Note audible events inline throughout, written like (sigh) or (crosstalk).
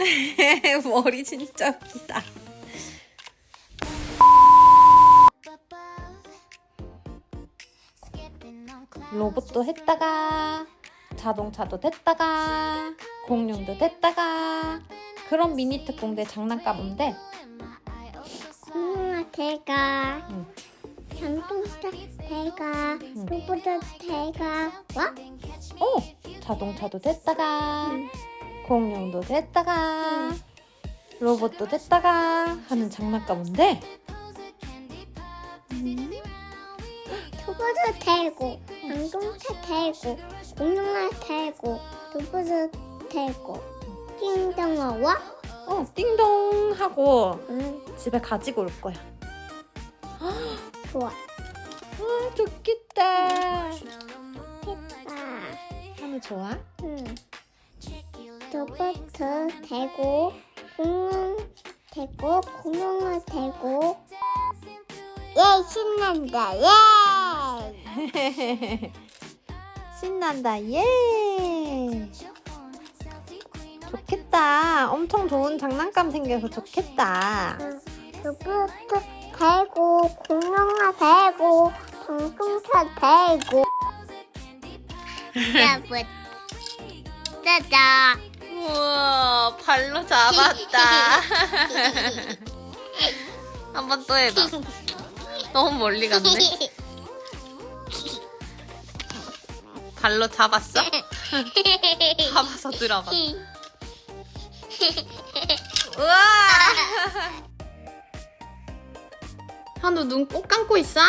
(laughs) 머리 진짜 웃기다. 로봇도 했다가 자동차도 됐다가 공룡도 됐다가 그런 미니 특공대 장난감인데. 엄마 대가. 응. 전동차 대가. 로봇 대가. 와? 어 자동차도 됐다가 공룡도 됐다가 로봇도 됐다가 하는 장난감인데 로봇 대고 전동차 대고 공룡아 대고 로봇 대고 띵동아 와? 어 띵동 하고 응 집에 가지고 올 거야. 좋아 아 좋겠다. 아, 한우 좋아? 대고 공룡 대고 공룡아 대고 예 신난다 예 (laughs) 신난다 예. 좋겠다. 엄청 좋은 장난감 생겨서 좋겠다. 로봇 대고 공룡아 대고 전동차 대고 (laughs) 로봇 짜자 우와 발로 잡았다. (laughs) 한 번 또 해봐. 너무 멀리 갔네. 발로 잡았어? 잡아서 들어봐. 우와! (laughs) 한우 눈 꼭 감고 있어?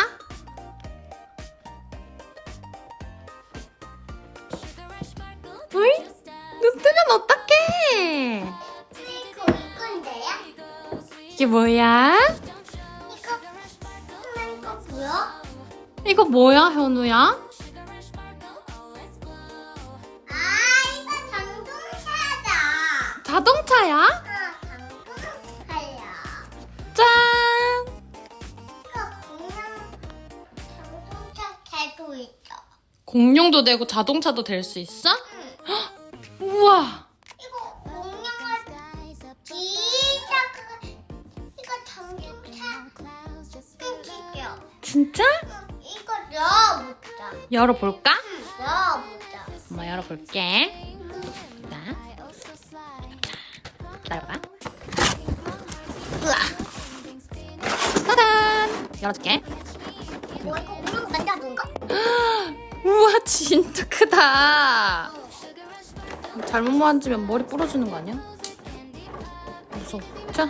이게 뭐야? 이거 거 뭐야? 이거 뭐야, 현우야? 아 이거 전동차다 자동차야? 아 짠! 이거 공룡 공룡도 되고 자동차도 될 수 있어? 응. (gasps) 우와! 진짜? 이거 넣어보자. 열어볼까? 응, 넣어보자. 엄마 열어볼게. 자, 기다려봐. 짜잔! 열어줄게. 뭐 이거 공룡 만져본 거? 우와, 진짜 크다. 잘못 만지면 머리 부러지는 거 아니야? 무서워. 자,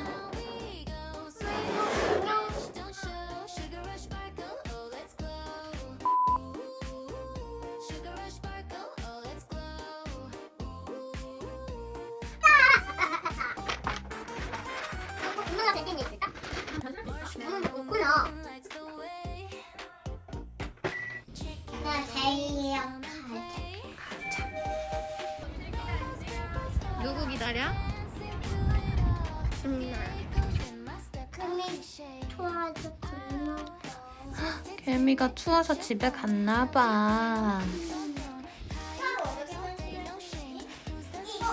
가자. 누구 기다려? 좋아서 고마워. 개미가 추워서 집에 갔나 봐.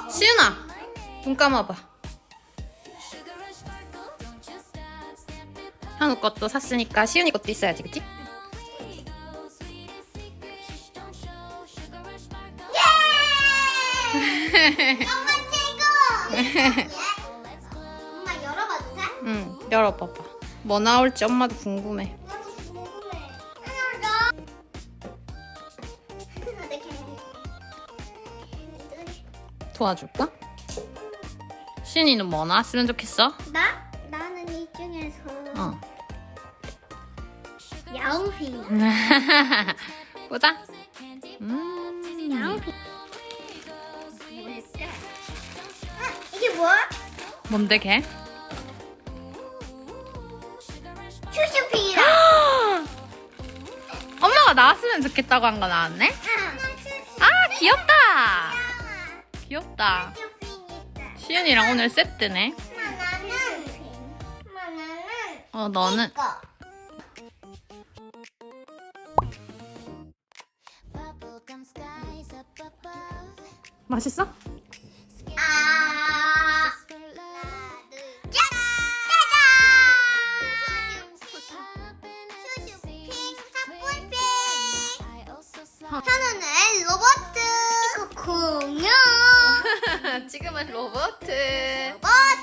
시은아, 눈 감아봐. 한우 것도 샀으니까 시은이 것도 있어야지, 그치? 엄마 최고! 엄마 열어봐도 돼? 응, 열어봐봐. 뭐 나올지 엄마도 궁금해. 나도 궁금해. 하나 더. 하나 내 도와줄까? 시은이는 뭐 나왔으면 좋겠어? 나? 나는 이 중에서 어. 야옹핑. (laughs) 보자. 음. 뭐야? 뭔데 걔? 슈슈핑이다. (gasps) 엄마가 나왔으면 좋겠다고 한 거 나왔네? 아 귀엽다. 귀엽다. 슈슈핑이다. 시은이랑 오늘 세트네. 엄마 나는 엄마 나는 어 너는 이거. 맛있어? 오늘의 로버트 공룡 지금은 로버트 로버트